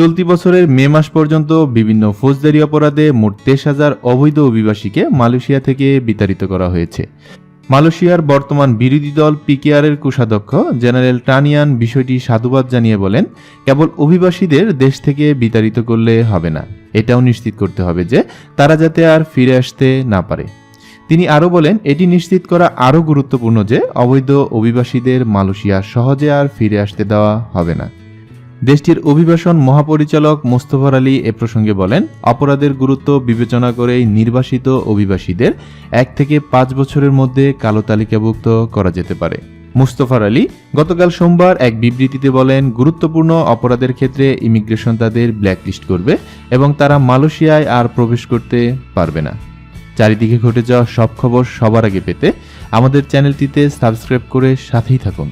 চলতি বছরের মে মাস পর্যন্ত বিভিন্ন ফৌজদারি অপরাধে মোট তেইশ হাজার অবৈধ অভিবাসীকে মালয়েশিয়া থেকে বিতাড়িত করা হয়েছে। মালয়েশিয়ার বর্তমান বিরোধী দল পিকেআরের কোষাধ্যক্ষ জেনারেল টানিয়ান বিষয়টি সাধুবাদ জানিয়ে বলেন, কেবল অভিবাসীদের দেশ থেকে বিতাড়িত করলে হবে না। এটাও নিশ্চিত করতে হবে যে তারা যাতে আর ফিরে আসতে না পারে। তিনি আরও বলেন, এটি নিশ্চিত করা আরও গুরুত্বপূর্ণ যে অবৈধ অভিবাসীদের মালয়েশিয়া সহজে আর ফিরে আসতে দেওয়া হবে না। দেশটির অভিবাসন মহাপরিচালক মোস্তফার আলী এ প্রসঙ্গে বলেন, অপরাধের গুরুত্ব বিবেচনা করেই নির্বাসিত অভিবাসীদের এক থেকে পাঁচ বছরের মধ্যে কালো তালিকাভুক্ত করা যেতে পারে। মুস্তফার আলী গতকাল সোমবার এক বিবৃতিতে বলেন, গুরুত্বপূর্ণ অপরাধের ক্ষেত্রে ইমিগ্রেশন তাদের ব্ল্যাকলিস্ট করবে এবং তারা মালয়েশিয়ায় আর প্রবেশ করতে পারবে না। চারিদিকে ঘটে যাওয়া সব খবর সবার আগে পেতে আমাদের চ্যানেলটিতে সাবস্ক্রাইব করে সাথেই থাকুন।